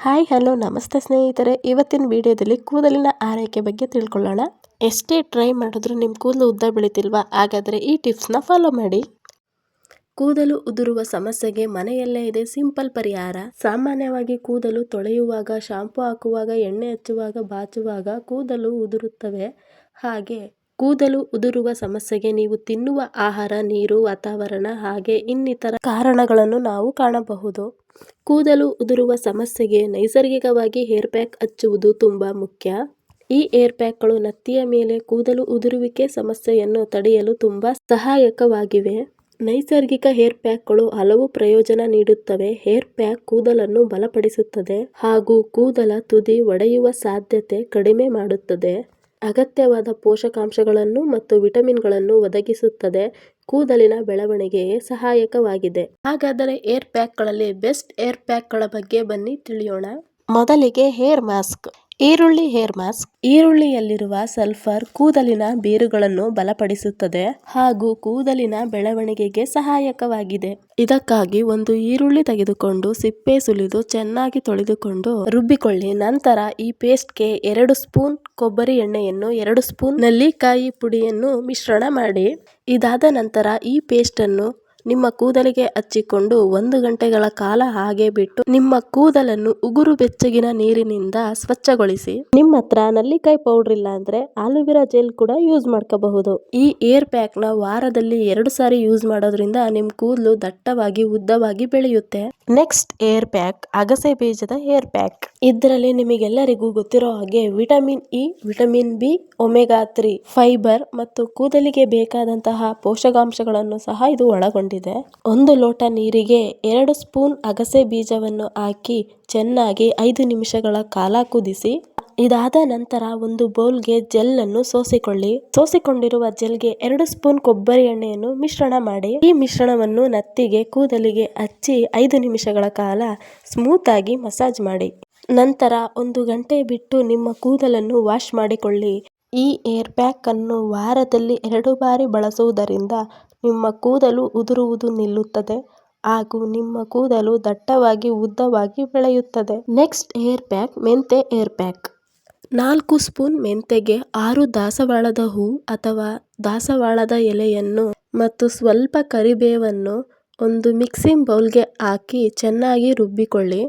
Hi, hello, ನಮಸ್ತೆ ಸ್ನೇಹಿತರೆ. ಇವತ್ತಿನ ವಿಡಿಯೋದಲ್ಲಿ ಕೂದಲಿನ ಆರೈಕೆ ಬಗ್ಗೆ ತಿಳ್ಕೊಳ್ಳೋಣ. ಎಷ್ಟೇ ಟ್ರೈ ಮಾಡಿದ್ರು ನಿಮ್ಮ ಕೂದಲು ಉದ್ದ ಬೆಳಿತಿಲ್ವಾ? ಹಾಗಾದರೆ ಈ ಟಿಪ್ಸ್ನ ಫಾಲೋ ಮಾಡಿ. ಕೂದಲು ಉದುರುವ ಸಮಸ್ಯೆಗೆ ಮನೆಯಲ್ಲೇ ಇದೆ ಸಿಂಪಲ್ ಪರಿಹಾರ. ಸಾಮಾನ್ಯವಾಗಿ ಕೂದಲು ತೊಳೆಯುವಾಗ, ಶಾಂಪು ಹಾಕುವಾಗ, ಎಣ್ಣೆ ಹಚ್ಚುವಾಗ, ಬಾಚುವಾಗ ಕೂದಲು ಉದುರುತ್ತವೆ. ಹಾಗೆ ಕೂದಲು ಉದುರುವ ಸಮಸ್ಯೆಗೆ ನೀವು ತಿನ್ನುವ ಆಹಾರ, ನೀರು, ವಾತಾವರಣ ಹಾಗೆ ಇನ್ನಿತರ ಕಾರಣಗಳನ್ನು ನಾವು ಕಾಣಬಹುದು. ಕೂದಲು ಉದುರುವ ಸಮಸ್ಯೆಗೆ ನೈಸರ್ಗಿಕವಾಗಿ ಹೇರ್ ಪ್ಯಾಕ್ ಹಚ್ಚುವುದು ತುಂಬ ಮುಖ್ಯ. ಈ ಏರ್ ಪ್ಯಾಕ್ಗಳು ನತ್ತಿಯ ಮೇಲೆ ಕೂದಲು ಉದುರುವಿಕೆ ಸಮಸ್ಯೆಯನ್ನು ತಡೆಯಲು ತುಂಬ ಸಹಾಯಕವಾಗಿವೆ. ನೈಸರ್ಗಿಕ ಹೇರ್ ಪ್ಯಾಕ್ಗಳು ಹಲವು ಪ್ರಯೋಜನ ನೀಡುತ್ತವೆ. ಹೇರ್ ಪ್ಯಾಕ್ ಕೂದಲನ್ನು ಬಲಪಡಿಸುತ್ತದೆ ಹಾಗೂ ಕೂದಲ ತುದಿ ಒಡೆಯುವ ಸಾಧ್ಯತೆ ಕಡಿಮೆ ಮಾಡುತ್ತದೆ. ಅಗತ್ಯವಾದ ಪೋಷಕಾಂಶಗಳನ್ನು ಮತ್ತು ವಿಟಮಿನ್ಗಳನ್ನು ಒದಗಿಸುತ್ತದೆ. ಕೂದಲಿನ ಬೆಳವಣಿಗೆಗೆ ಸಹಾಯಕವಾಗಿದೆ. ಹಾಗಾದರೆ ಏರ್ ಪ್ಯಾಕ್ಗಳಲ್ಲಿ ಬೆಸ್ಟ್ ಏರ್ ಪ್ಯಾಕ್ಗಳ ಬಗ್ಗೆ ಬನ್ನಿ, ತಿಳಿಯೋಣ. ಮೊದಲಿಗೆ ಹೇರ್ ಮಾಸ್ಕ್. ಈರುಳ್ಳಿ ಹೇರ್ ಮಾಸ್ಕ್. ಈರುಳ್ಳಿಯಲ್ಲಿರುವ ಸಲ್ಫರ್ ಕೂದಲಿನ ಬೇರುಗಳನ್ನು ಬಲಪಡಿಸುತ್ತದೆ ಹಾಗೂ ಕೂದಲಿನ ಬೆಳವಣಿಗೆಗೆ ಸಹಾಯಕವಾಗಿದೆ. ಇದಕ್ಕಾಗಿ ಒಂದು ಈರುಳ್ಳಿ ತೆಗೆದುಕೊಂಡು ಸಿಪ್ಪೆ ಸುಲಿದು ಚೆನ್ನಾಗಿ ತೊಳೆದುಕೊಂಡು ರುಬ್ಬಿಕೊಳ್ಳಿ. ನಂತರ ಈ ಪೇಸ್ಟ್ಗೆ ಎರಡು ಸ್ಪೂನ್ ಕೊಬ್ಬರಿ ಎಣ್ಣೆಯನ್ನು ಎರಡು ಸ್ಪೂನ್ ನಲ್ಲಿಕಾಯಿ ಪುಡಿಯನ್ನು ಮಿಶ್ರಣ ಮಾಡಿ. ಇದಾದ ನಂತರ ಈ ಪೇಸ್ಟ್ ಅನ್ನು ನಿಮ್ಮ ಕೂದಲಿಗೆ ಹಚ್ಚಿಕೊಂಡು ಒಂದು ಗಂಟೆಗಳ ಕಾಲ ಹಾಗೆ ಬಿಟ್ಟು ನಿಮ್ಮ ಕೂದಲನ್ನು ಉಗುರು ಬೆಚ್ಚಗಿನ ನೀರಿನಿಂದ ಸ್ವಚ್ಛಗೊಳಿಸಿ. ನಿಮ್ಮ ಹತ್ರ ನಲ್ಲಿಕಾಯಿ ಪೌಡರ್ ಇಲ್ಲ ಅಂದ್ರೆ ಆಲೋವೆರಾ ಜೆಲ್ ಕೂಡ ಯೂಸ್ ಮಾಡ್ಕೋಬಹುದು. ಈ ಏರ್ ಪ್ಯಾಕ್ನ ವಾರದಲ್ಲಿ ಎರಡು ಸಾರಿ ಯೂಸ್ ಮಾಡೋದ್ರಿಂದ ನಿಮ್ ಕೂದಲು ದಟ್ಟವಾಗಿ ಉದ್ದವಾಗಿ ಬೆಳೆಯುತ್ತೆ. ನೆಕ್ಸ್ಟ್ ಏರ್ ಪ್ಯಾಕ್, ಅಗಸೆ ಬೀಜದ ಏರ್ ಪ್ಯಾಕ್. ಇದರಲ್ಲಿ ನಿಮಗೆಲ್ಲರಿಗೂ ಗೊತ್ತಿರೋ ಹಾಗೆ vitamin E, vitamin B, omega three, fibre ಮತ್ತು ಕೂದಲಿಗೆ ಬೇಕಾದಂತಹ ಪೋಷಕಾಂಶಗಳನ್ನು ಸಹ ಇದು ಒಳಗೊಂಡಿದೆ. ಒಂದು ಲೋಟ ನೀರಿಗೆ ಎರಡು ಸ್ಪೂನ್ ಅಗಸೆ ಬೀಜವನ್ನು ಹಾಕಿ ಚೆನ್ನಾಗಿ ಐದು ನಿಮಿಷಗಳ ಕಾಲ ಕುದಿಸಿ, ಇದಾದ ನಂತರ ಒಂದು ಬೌಲ್ಗೆ ಜೆಲ್ ಅನ್ನು ಸೋಸಿಕೊಳ್ಳಿ. ಸೋಸಿಕೊಂಡಿರುವ ಜೆಲ್ಗೆ ಎರಡು ಸ್ಪೂನ್ ಕೊಬ್ಬರಿ ಎಣ್ಣೆಯನ್ನು ಮಿಶ್ರಣ ಮಾಡಿ, ಈ ಮಿಶ್ರಣವನ್ನು ನತ್ತಿಗೆ ಕೂದಲಿಗೆ ಹಚ್ಚಿ ಐದು ನಿಮಿಷಗಳ ಕಾಲ ಸ್ಮೂತ್ ಆಗಿ ಮಸಾಜ್ ಮಾಡಿ. ನಂತರ ಒಂದು ಗಂಟೆ ಬಿಟ್ಟು ನಿಮ್ಮ ಕೂದಲನ್ನು ವಾಶ್ ಮಾಡಿಕೊಳ್ಳಿ. ಈ ಏರ್ ಪ್ಯಾಕ್ ಅನ್ನು ವಾರದಲ್ಲಿ ಎರಡು ಬಾರಿ ಬಳಸುವುದರಿಂದ ನಿಮ್ಮ ಕೂದಲು ಉದುರುವುದು ನಿಲ್ಲುತ್ತದೆ ಹಾಗೂ ನಿಮ್ಮ ಕೂದಲು ದಟ್ಟವಾಗಿ ಉದ್ದವಾಗಿ ಬೆಳೆಯುತ್ತದೆ. ನೆಕ್ಸ್ಟ್ ಏರ್ ಪ್ಯಾಕ್ ಮೆಂತೆ ಏರ್ ಪ್ಯಾಕ್ ನಾಲ್ಕು ಸ್ಪೂನ್ ಮೆಂತೆಗೆ ಆರು ದಾಸವಾಳದ ಹೂ ಅಥವಾ ದಾಸವಾಳದ ಎಲೆಯನ್ನು ಮತ್ತು ಸ್ವಲ್ಪ ಕರಿಬೇವನ್ನು ಒಂದು ಮಿಕ್ಸಿಂಗ್ ಬೌಲ್ಗೆ ಹಾಕಿ ಚೆನ್ನಾಗಿ ರುಬ್ಬಿಕೊಳ್ಳಿ.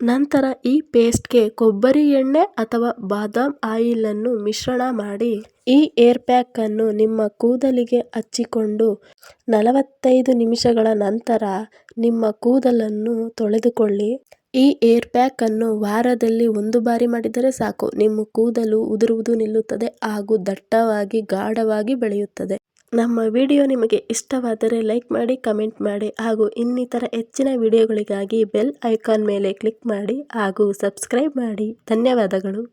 ನಂತರ ಈ ಪೇಸ್ಟ್ಗೆ ಕೊಬ್ಬರಿ ಎಣ್ಣೆ ಅಥವಾ ಬಾದಾಮ್ ಆಯಿಲನ್ನು ಮಿಶ್ರಣ ಮಾಡಿ, ಈ ಏರ್ ಪ್ಯಾಕ್ ಅನ್ನು ನಿಮ್ಮ ಕೂದಲಿಗೆ ಹಚ್ಚಿಕೊಂಡು ನಲವತ್ತೈದು ನಿಮಿಷಗಳ ನಂತರ ನಿಮ್ಮ ಕೂದಲನ್ನು ತೊಳೆದುಕೊಳ್ಳಿ. ಈ ಏರ್ ಪ್ಯಾಕ್ ಅನ್ನು ವಾರದಲ್ಲಿ ಒಂದು ಬಾರಿ ಮಾಡಿದರೆ ಸಾಕು. ನಿಮ್ಮ ಕೂದಲು ಉದುರುವುದು ನಿಲ್ಲುತ್ತದೆ ಹಾಗೂ ದಟ್ಟವಾಗಿ, ಗಾಢವಾಗಿ ಬೆಳೆಯುತ್ತದೆ. ನಮ್ಮ ವಿಡಿಯೋ ನಿಮಗೆ ಇಷ್ಟವಾದರೆ ಲೈಕ್ ಮಾಡಿ, ಕಮೆಂಟ್ ಮಾಡಿ ಹಾಗೂ ಇನ್ನಿತರ ಹೆಚ್ಚಿನ ವಿಡಿಯೋಗಳಿಗಾಗಿ ಬೆಲ್ ಐಕಾನ್ ಮೇಲೆ ಕ್ಲಿಕ್ ಮಾಡಿ ಹಾಗೂ ಸಬ್ಸ್ಕ್ರೈಬ್ ಮಾಡಿ. ಧನ್ಯವಾದಗಳು.